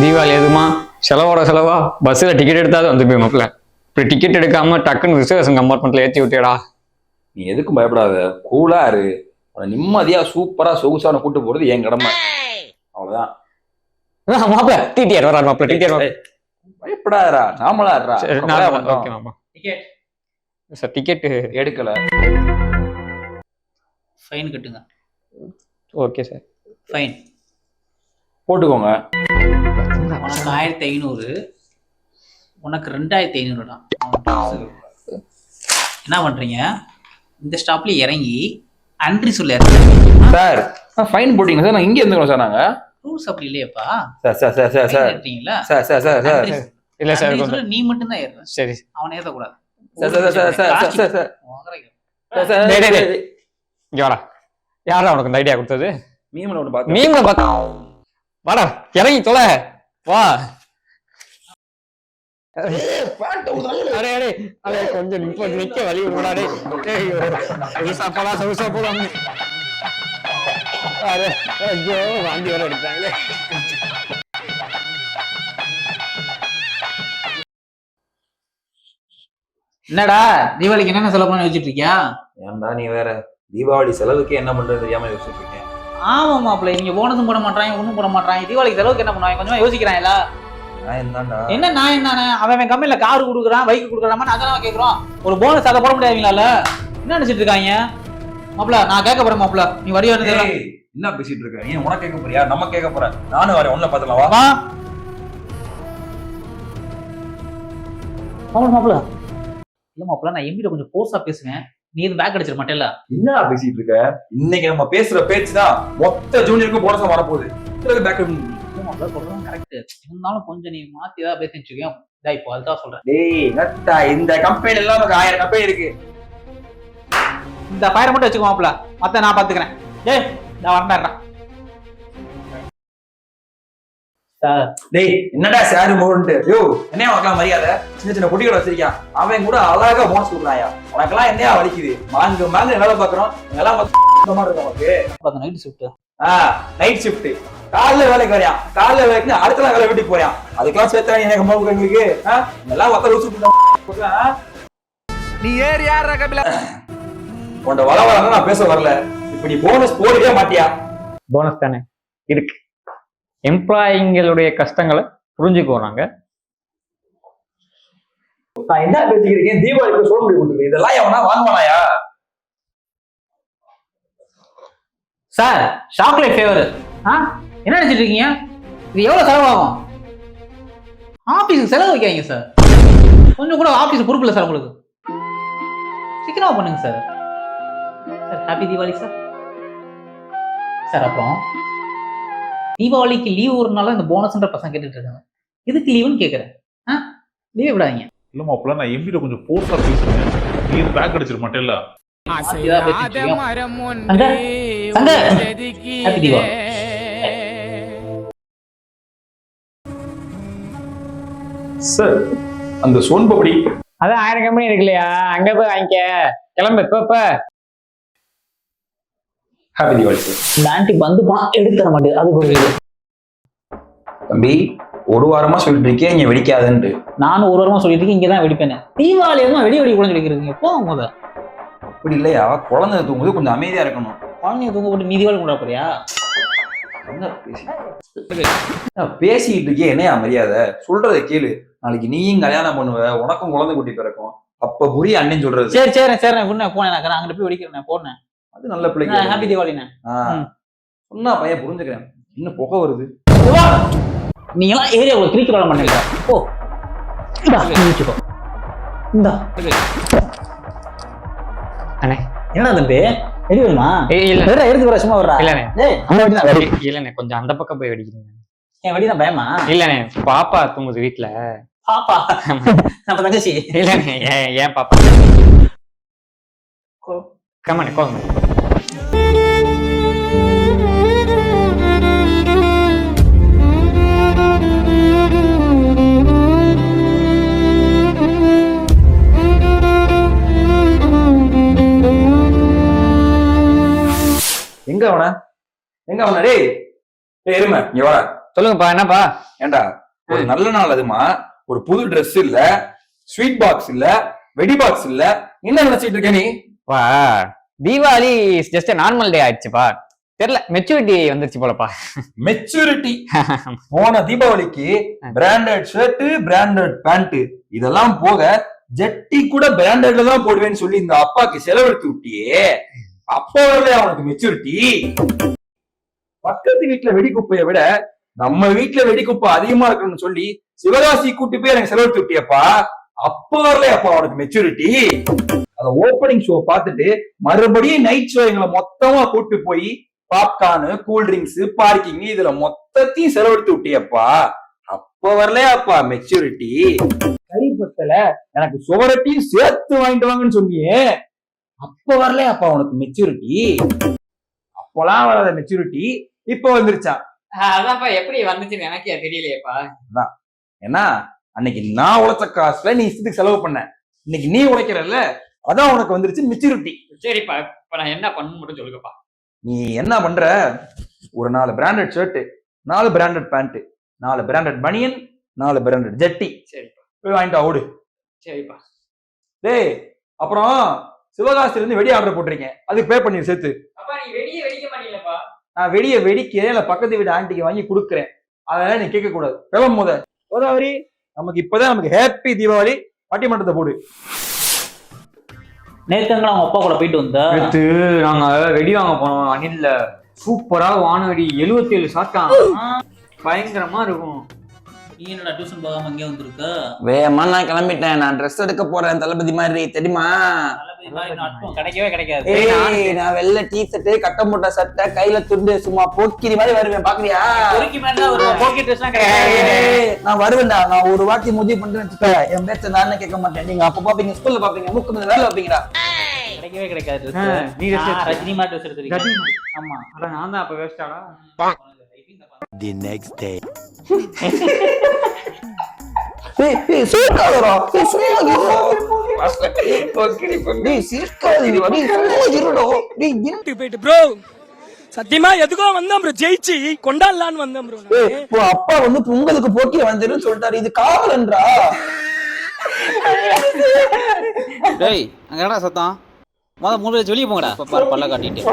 தீபாவளி எதுமா? செலவோட செலவா? பஸ்ஸில் டிக்கெட் எடுத்தாது வந்து போய் மாப்பிள்ள. இப்படி டிக்கெட் எடுக்காம டக்குன்னு ரிசர்வேஷன் கம்பார்ட்மெண்ட்ல ஏற்றி விட்டியடா. நீ எதுக்கும் பயப்படாத. கூலா இரு. நிம்மதியா சூப்பரா சொகுசான கூட்டு போறது என் கடமை. அவ்வளவுதான். மாப்பிள்ள டிடிஆர் வராரு மாப்பிள்ள டிடிஆர் ஏய், பயப்படாதடா. நாமளா இருடா. ஓகே மாமா. சார் டிக்கெட் எடுக்கல. ஃபைன் கட்டுங்க. ஓகே சார் ஃபைன் போட்டுக்கோங்க. உனக்கு ஆயிரத்தி ஐநூறு உனக்கு ரெண்டாயிரத்தி ஐநூறுடா. என்ன பண்றீங்க? இந்த ஸ்டாப்ல இறங்கி அன்றி சொல்ல சார் ஃபைன் போட்டீங்க. சார் நான் இங்க இருந்துக்கிறோம் சார் நாங்க. ரூல்ஸ் அப்படி இல்லையாப்பா. Sir sir sir sir sir sir sir sir sir இல்ல சார் நீ மட்டும் தான் ஏறுற. சரி. அவன் ஏத்தக்கூடாது. Sir sir sir. இங்க வாடா. யாரா உனக்கு இந்த ஐடியா கொடுத்தது? மீம்ல ஒன்று பார்த்து மீம்ல பார்த்தா வாடா இறங்கி தொலை. வா. கொஞ்சம் நிப்ப நிக்க வழி விடுடா சொகுசா போலாம் அரே ஐயோ வாந்தி வர எடுத்தாங்களே என்னடா தீபாவளிக்கு என்னென்ன செலவு பண்ணி வச்சுட்டு இருக்கியா? ஏன்டா நீ வேற தீபாவளி செலவுக்கு என்ன பண்றது தெரியாம யோசிச்சுட்டு இருக்கேன். ஆமா மாப்பிள்ள இங்க போனதும் போட மாட்டாங்க ஒண்ணும் போட மாட்டாங்க தீபாவளிக்கு செலவுக்கு என்ன பண்ணுவாங்க? கொஞ்சமா யோசிக்கிறாங்களா என்ன நான் என்னன்னு அவன் அவன் கம்பெனில கார் கொடுக்குறான் பைக் கொடுக்குறான் அதெல்லாம் கேக்குறோம் ஒரு போனஸ் அதை போட முடியாதுங்களால? என்ன நினைச்சிட்டு இருக்காங்க? மாப்பிள்ள நான் கேட்க போறேன் மாப்பிள்ள. நீ வரியா என்ன பேசிட்டு இருக்க? நீ உனக்கு கேட்க போறியா? நம்ம கேட்க போற. நானும் வரேன் ஒன்னும் பாத்துலாம் வா. மாப்பிள்ள மாப்பிள்ள. இல்ல மாப்பிள்ள நான் எம்பிட்ட கொஞ்சம் போர்ஸா பேசுவேன். நீ எதுவும் பேக் அடிச்சிட மாட்டேல்ல என்னடா பேசிட்டு இருக்க? இன்னைக்கு நம்ம பேசுற பேச்சு தான் மொத்த ஜூனியருக்கும் போனஸா வரப்போகுது. பேக் கரெக்ட் இருந்தாலும் கொஞ்சம் நீ மாத்தி ஏதாவது பேசி வச்சுக்கோ இதா இப்போ அதுதான் சொல்றேன். டேய் நட்டா இந்த கம்பெனி எல்லாம் நமக்கு ஆயிரம் கம்பெனி இருக்கு. இந்த ஃபயரை மட்டும் வச்சுக்கோ மாப்பிள்ள. மத்த நான் பாத்துக்கிறேன். டேய் நான் வரேன்டா டேய் என்னடா சாரு மோகன்ட்டு யோ என்ன உனக்கெல்லாம் மரியாதை? சின்ன சின்ன குட்டிகளை வச்சிருக்கான் அவன் கூட அழகா போனஸ் கொடுக்குறாயா உனக்கெல்லாம் என்னையா வலிக்குது? மாங்கு மாங்கு வேலை பாக்குறோம் எல்லாம் நமக்கு நைட் ஷிஃப்ட் ஆஹ் நைட் ஷிஃப்ட் காலைல வேலைக்கு வரையான் காலைல வேலைக்கு அடுத்த நாள் வேலை வீட்டுக்கு போறான் அதுக்கெல்லாம் சேர்த்தா எனக்கு மோக எங்களுக்கு? ஆ? எல்லாம் மொத்த லூசு நீ ஏறு யார் கபில உன்ட வள நான் பேச வரல. இப்ப நீ போனஸ் போடவே மாட்டியா? போனஸ் தானே. இருக்கு. எம்ப்ளாயிங்களுடைய கஷ்டங்களை புரிஞ்சுக்குவோம் நாங்க. நான் என்ன பேசிக்கிறேன்? தீபாவளிக்கு சோறு முடி கொடுத்துருக்கேன் இதெல்லாம் எவனா வாங்குவானாயா? சார் சாக்லேட் ஃபேவர் ஆ? என்ன நினைச்சிட்டு இருக்கீங்க? இது எவ்வளவு செலவாகும்? ஆபீஸுக்கு செலவு வைக்காதீங்க சார். கொஞ்சம் கூட ஆபீஸ் பொறுப்பு இல்லை சார் உங்களுக்கு. சீக்கிரமா பண்ணுங்க sir. Sir happy Deepavali sir. Sir அப்புறம்? தீபாவளிக்கு லீவ் ஒரு நாள் இந்த போனஸ்ன்ற பசங்க கேட்டுட்டு இருக்காங்க. எதுக்கு லீவுன்னு கேட்குறேன் ஆ? லீவே விடாதீங்க. இல்ல மாப்பிள்ள நான் எம்பிட்ட கொஞ்சம் போர்ஸா பேசுறேன். நீ பேக் அடிச்சிட ஹாப்பி தீபாவளி சார் அந்த சோன் பப்படி அதான் ஆயிரம் கம்பெனி இருக்கு இல்லையா அங்க போய் வாங்கிக்க. கிளம்பு இப்ப ஹாப்பி தீபாவளி இந்த ஆண்டி வந்து போனா எடுத்து தர ஒரு இது. தம்பி ஒரு வாரமா சொல்லிட்டு இருக்கேன் இங்க வெடிக்காதுன்ட்டு. நானும் ஒரு வாரமா சொல்லிட்டு இருக்கேன் இங்கே தான் வெடிப்பேன். தீபாவளி எதுவும் வெடி வெடி கூட சொல்லிக்கிறீங்க போ முத? அப்படி இல்லையா? குழந்தை தூங்கும்போது கொஞ்சம் அமைதியா இருக்கணும். குழந்தைய தூங்க போட்டு நீ தீபாவளி கொண்டா போறியா? பேசிட்டு இருக்கே என்னையா மரியாதை? சொல்றத கேளு. நாளைக்கு நீயும் கல்யாணம் பண்ணுவ உனக்கும் குழந்தை குட்டி பிறக்கும். அப்ப புரிய அண்ணன் சொல்றது. சரி சரி சரி நான் போனேன் நான் அங்கிட்டு போய் வெடிக்கிறேன் போனேன். அது நல்ல பிள்ளைங்க ஹாப்பி தீபாவளிண்ணே. சொன்னா பையன் புரிஞ்சுக்கிறேன். இன்னும் புகை வருது. நீ எல்லாம் ஏரியாவுல கிரிக்கெட் விளாட மாட்டீங்க. ஓ இந்தா, நீ வச்சுக்கோ. இந்தா. அண்ணே என்னடா தம்பி? வெடி ஏய், இல்ல வெடுறா, எடுத்து வர சும்மா வர்றா இல்லண்ணே. டேய் நம்ம வெடி தான் வெடி இல்லண்ணே கொஞ்சம் அந்த பக்கம் போய் வெடிக்கிறீங்க. என் வெடி தான் பயமா? இல்லண்ணே பாப்பா தூங்குது வீட்டுல பாப்பா? நம்ம தங்கச்சி. இல்லண்ணே ஏன் ஏன் பாப்பா? கமானே கோங்க எங்க அவன? எங்க அவன? டேய் டேய் எருமை இங்க வர சொல்லுங்கப்பா என்னப்பா? ஏண்டா ஒரு நல்ல நாள் அதுமா ஒரு புது Dress இல்ல ஸ்வீட் பாக்ஸ் இல்ல வெடி பாக்ஸ் இல்ல. என்ன நினைச்சிட்டு இருக்க நீ? பா தீபாவளி ஜஸ்ட் நார்மல் டே ஆயிடுச்சுப்பா. தெரியல மெச்சூரிட்டி வந்துருச்சு போலப்பா. மெச்சூரிட்டி போன தீபாவளிக்கு பிராண்டட் ஷர்ட் பிராண்டட் பேண்ட் இதெல்லாம் போக ஜட்டி கூட பிராண்டட்ல தான் போடுவேன்னு சொல்லி இந்த அப்பாக்கு செலவெடுத்து விட்டியே. அப்போ வரல அவனுக்கு மெச்சூரிட்டி பக்கத்து வீட்டுல வெடிக்குப்பைய விட நம்ம வீட்டுல வெடிக்குப்பை அதிகமா இருக்கணும்னு சொல்லி சிவகாசி கூட்டி போய் எனக்கு செலவெடுத்து விட்டியப்பா அப்போ வரல அப்பா அவனுக்கு மெச்சூரிட்டி அத ஓப்பனிங் ஷோ பார்த்துட்டு மறுபடியும் நைட் ஷோ எங்களை மொத்தமா கூட்டு போய் பாப்கார்னு கூல் ட்ரிங்க்ஸ் பார்க்கிங் இதுல மொத்தத்தையும் செலவெடுத்து விட்டியப்பா. அப்ப வரலையாப்பா மெச்சூரிட்டி கறிப்பத்தல எனக்கு சுவரட்டியும் சேர்த்து வாங்கிட்டு வாங்கன்னு சொன்னியே. அப்ப வரலையாப்பா உனக்கு மெச்சூரிட்டி அப்போலாம் வராத மெச்சூரிட்டி இப்ப வந்துருச்சா? அதான்ப்பா எப்படி வந்துச்சுன்னு எனக்கே தெரியலையேப்பா. ஏன்னா அன்னைக்கு நான் உழைச்ச காசுல நீ இஷ்டத்துக்கு செலவு பண்ண. இன்னைக்கு நீ உழைக்கிறல்ல அதான் உனக்கு வந்துருச்சு மெச்சூரிட்டி சரிப்பா இப்ப நான் என்ன பண்ணணும் மட்டும் சொல்லுங்கப்பா. நீ என்ன பண்ற? ஒரு நாலு பிராண்டட் ஷர்ட் நாலு பிராண்டட் பேண்ட் நாலு பிராண்டட் பனியன் நாலு பிராண்டட் ஜட்டி சரிப்பா. போய் வாங்கிட்டு ஓடு. சரிப்பா. டேய் அப்புறம் சிவகாசில இருந்து வெடி ஆர்டர் போட்டிருக்கேன். அதுக்கு பே பண்ணி சேர்த்து. அப்பா நீ வெடியே வெடிக்க மாட்டீங்களப்பா? நான் வெடிய வெடிக்கிறேன் இல்ல பக்கத்து வீட்டு ஆண்டிக்கு வாங்கி கொடுக்குறேன். அதெல்லாம் நீ கேட்க கூடாது. கிளம்பும் முத. கோதாவரி நமக்கு இப்பதான் நமக்கு ஹாப்பி தீபாவளி பட்டிமன்றத்தை போடு. நேத்துங்களா அவங்க அப்பா கூட போயிட்டு வந்தா? நேத்து நாங்க வெடி வாங்க போனோம் அணில்ல. சூப்பரா வானவெடி எழுபத்தி ஏழு சாட்டான் பயங்கரமா இருக்கும். என்னடா டியூஷன் போகாம இங்கே வந்திருக்க? வேகமா நான் கிளம்பிட்டேன். நான் ட்ரெஸ் எடுக்க போறேன் தளபதி மாதிரி. தெரியுமா? கிடைக்கவே கிடைக்காது. ஏய் நான் வெள்ளை டீ ஷர்ட் கட்டம் போட்ட சட்டை கையில துண்டு சும்மா போக்கிரி மாதிரி வருவேன். பாக்குறியா? பொறுக்கி மாதிரி தான் வருவோம். போக்கி ட்ரெஸ்லாம் கிடையாது ஏய், நான் வருவேன்டா. நான் ஒரு வாட்டி முடிவு பண்ணிட்டு என் பேச்ச நானே கேட்க மாட்டேன். நீங்க அப்ப பாப்பீங்க ஸ்கூல்ல பாப்பீங்க முக்கு மேல வேலை கிடைக்கவே கிடைக்காது. ஆ, ட்ரெஸ் நீ dress எடுத்து- ரஜினி மாதிரி ட்ரெஸ் எடுத்திருக்கீங்க ஆமா. அட நான் தான் அப்ப வேஸ்டாடா வீட்டுக்கு போயிட்டு ப்ரோ சத்தியமா எதுக்கோ வந்தோம் ப்ரோ ஜெயிச்சு கொண்டாடலான்னு வந்தோம் ப்ரோ அப்பா வந்து பொங்கலுக்கு போட்டி வந்துருன்னு சொல்லிட்டாரு இது காவலன்றா டேய் அங்க என்னடா சத்தம் முத மூணு வெளியே போங்கடா பல்ல காட்டிட்டு